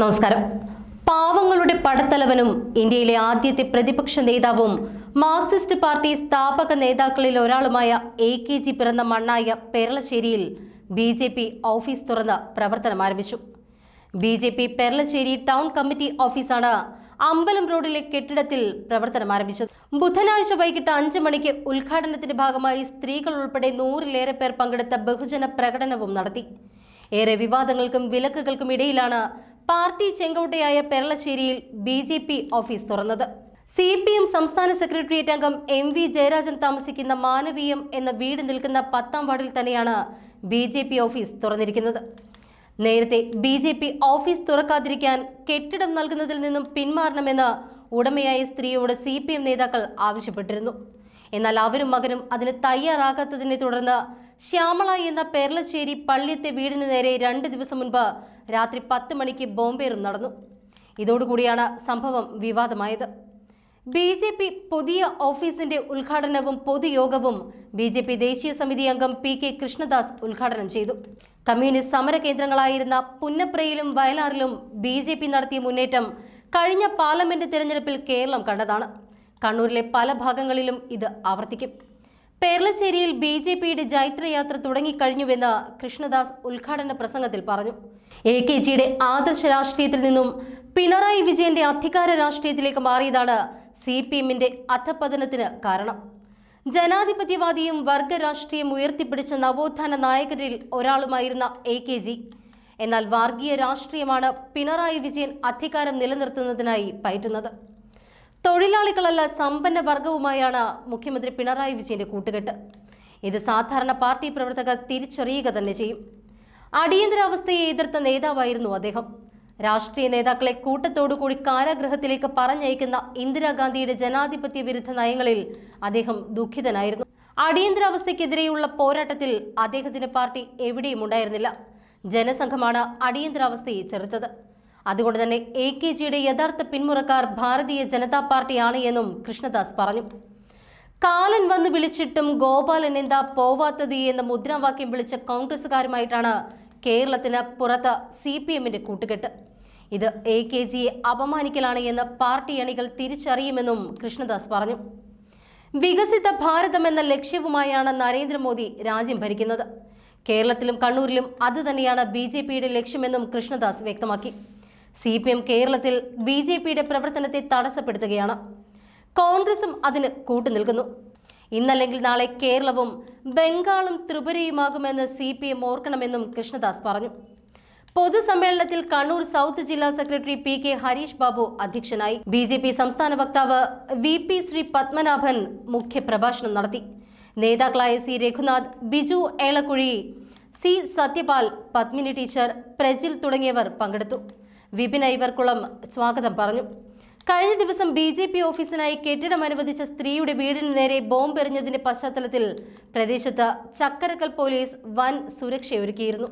നമസ്കാരം. പാവങ്ങളുടെ പടത്തലവനും ഇന്ത്യയിലെ ആദ്യത്തെ പ്രതിപക്ഷ നേതാവും മാർക്സിസ്റ്റ് പാർട്ടി സ്ഥാപക നേതാക്കളിൽ ഒരാളുമായ എ കെ ജി പിറന്ന മണ്ണായ പെരളശ്ശേരിയിൽ ബി ജെ പി ഓഫീസ് തുറന്ന് പ്രവർത്തനം ആരംഭിച്ചു. B J P Peralassery town committee ഓഫീസാണ് അമ്പലം റോഡിലെ കെട്ടിടത്തിൽ പ്രവർത്തനം ആരംഭിച്ചത്. ബുധനാഴ്ച വൈകിട്ട് അഞ്ച് മണിക്ക് ഉദ്ഘാടനത്തിന്റെ ഭാഗമായി സ്ത്രീകൾ ഉൾപ്പെടെ നൂറിലേറെ പേർ പങ്കെടുത്ത ബഹുജന പ്രകടനവും നടത്തി. ഏറെ വിവാദങ്ങൾക്കും വിലക്കുകൾക്കും ഇടയിലാണ് പാർട്ടി ചെങ്കോട്ടയായ പെരളശ്ശേരിയിൽ ബി ജെ പി ഓഫീസ് തുറന്നത്. സി പി എം സംസ്ഥാന സെക്രട്ടേറിയറ്റ് അംഗം എം വി ജയരാജൻ താമസിക്കുന്ന മാനവീയം എന്ന വീട് നിൽക്കുന്ന പത്താം വാർഡിൽ തന്നെയാണ് ബി ജെ പി ഓഫീസ് തുറന്നിരിക്കുന്നത്. നേരത്തെ ബി ജെ പി ഓഫീസ് തുറക്കാതിരിക്കാൻ കെട്ടിടം നൽകുന്നതിൽ നിന്നും പിന്മാറണമെന്ന് ഉടമയായ സ്ത്രീയോട് സി പി എം നേതാക്കൾ ആവശ്യപ്പെട്ടിരുന്നു. എന്നാൽ അവരും മകനും അതിന് തയ്യാറാകാത്തതിനെ തുടർന്ന് ശ്യാമള എന്ന പേർലശ്ശേരി പള്ളിയത്തെ വീടിന് നേരെ രണ്ട് ദിവസം മുൻപ് രാത്രി പത്ത് മണിക്ക് ബോംബേറും നടന്നു. ഇതോടുകൂടിയാണ് സംഭവം വിവാദമായത്. ബി ജെ പി പുതിയ ഓഫീസിന്റെ ഉദ്ഘാടനവും പൊതുയോഗവും ബി ജെ പി ദേശീയ സമിതി അംഗം പി കെ കൃഷ്ണദാസ് ഉദ്ഘാടനം ചെയ്തു. കമ്മ്യൂണിസ്റ്റ് സമര കേന്ദ്രങ്ങളായിരുന്ന പുന്നപ്രയിലും വയലാറിലും ബി ജെ പി നടത്തിയ മുന്നേറ്റം കഴിഞ്ഞ പാർലമെന്റ് തിരഞ്ഞെടുപ്പിൽ കേരളം കണ്ടതാണ്. കണ്ണൂരിലെ പല ഭാഗങ്ങളിലും ഇത് ആവർത്തിക്കും. പേർലശ്ശേരിയിൽ ബി ജെ പിയുടെ ജൈത്രയാത്ര തുടങ്ങിക്കഴിഞ്ഞുവെന്ന് കൃഷ്ണദാസ് ഉദ്ഘാടന പ്രസംഗത്തിൽ പറഞ്ഞു. എ കെ ജിയുടെ ആദർശ രാഷ്ട്രീയത്തിൽ നിന്നും പിണറായി വിജയന്റെ അധികാര രാഷ്ട്രീയത്തിലേക്ക് മാറിയതാണ് സി പി എമ്മിന്റെ അധപതനത്തിന് കാരണം. ജനാധിപത്യവാദിയും വർഗ രാഷ്ട്രീയം ഉയർത്തിപ്പിടിച്ച നവോത്ഥാന നായകരിൽ ഒരാളുമായിരുന്ന എ കെ ജി. എന്നാൽ വർഗീയ രാഷ്ട്രീയമാണ് പിണറായി വിജയൻ അധികാരം നിലനിർത്തുന്നതിനായി പയറ്റുന്നത്. തൊഴിലാളികളല്ല സമ്പന്ന വർഗവുമായാണ് മുഖ്യമന്ത്രി പിണറായി വിജയന്റെ കൂട്ടുകെട്ട്. ഇത് സാധാരണ പാർട്ടി പ്രവർത്തകർ തിരിച്ചറിയുക തന്നെ ചെയ്യും. അടിയന്തരാവസ്ഥയെ എതിർത്ത നേതാവായിരുന്നു അദ്ദേഹം. രാഷ്ട്രീയ നേതാക്കളെ കൂട്ടത്തോടുകൂടി കാരാഗ്രഹത്തിലേക്ക് പറഞ്ഞയക്കുന്ന ഇന്ദിരാഗാന്ധിയുടെ ജനാധിപത്യ വിരുദ്ധ നയങ്ങളിൽ അദ്ദേഹം ദുഃഖിതനായിരുന്നു. അടിയന്തരാവസ്ഥയ്ക്കെതിരെയുള്ള പോരാട്ടത്തിൽ അദ്ദേഹത്തിന്റെ പാർട്ടി എവിടെയും ഉണ്ടായിരുന്നില്ല. ജനസംഘമാണ് അടിയന്തരാവസ്ഥയെ ചെറുത്തത്. അതുകൊണ്ട് തന്നെ എ കെ ജിയുടെ യഥാർത്ഥ പിന്മുറക്കാർ ഭാരതീയ ജനതാ പാർട്ടിയാണ് എന്നും കൃഷ്ണദാസ് പറഞ്ഞു. കാലൻ വന്ന് വിളിച്ചിട്ടും ഗോപാലൻ എന്താ പോവാത്തത് എന്ന മുദ്രാവാക്യം വിളിച്ച കോൺഗ്രസുകാരുമായിട്ടാണ് കേരളത്തിന് പുറത്ത് സി പി എമ്മിന്റെ കൂട്ടുകെട്ട്. ഇത് എ കെ ജിയെ അപമാനിക്കലാണ് എന്ന് പാർട്ടി അണികൾ തിരിച്ചറിയുമെന്നും കൃഷ്ണദാസ് പറഞ്ഞു. വികസിത ഭാരതം എന്ന ലക്ഷ്യവുമായാണ് നരേന്ദ്രമോദി രാജ്യം ഭരിക്കുന്നത്. കേരളത്തിലും കണ്ണൂരിലും അത് തന്നെയാണ് ബി ജെ പിയുടെ ലക്ഷ്യമെന്നും കൃഷ്ണദാസ് വ്യക്തമാക്കി. സി പി എം കേരളത്തിൽ ബി ജെ പിയുടെ പ്രവർത്തനത്തെ തടസ്സപ്പെടുത്തുകയാണ്. കോൺഗ്രസും അതിന് കൂട്ടുനിൽക്കുന്നു. ഇന്നല്ലെങ്കിൽ നാളെ കേരളവും ബംഗാളും ത്രിപുരയുമാകുമെന്ന് സി പി എം ഓർക്കണമെന്നും കൃഷ്ണദാസ് പറഞ്ഞു. പൊതുസമ്മേളനത്തിൽ കണ്ണൂർ സൗത്ത് ജില്ലാ secretary P K Harish Babu അധ്യക്ഷനായി ബി ജെ പി സംസ്ഥാന വക്താവ് വി പി ശ്രീ പത്മനാഭൻ മുഖ്യപ്രഭാഷണം നടത്തി. നേതാക്കളായ C Raghunath Biju Elakkuzhi C Sathyapal Padmini teacher Prajil തുടങ്ങിയവർ പങ്കെടുത്തു. വിപിൻ ഐവർക്കുളം സ്വാഗതം പറഞ്ഞു. കഴിഞ്ഞ ദിവസം ബി ജെ പി ഓഫീസിനായി കെട്ടിടം അനുവദിച്ച സ്ത്രീയുടെ വീടിന് നേരെ ബോംബെറിഞ്ഞതിന്റെ പശ്ചാത്തലത്തിൽ പ്രദേശത്ത് ചക്കരക്കൽ പോലീസ് വൻ സുരക്ഷയൊരുക്കിയിരുന്നു.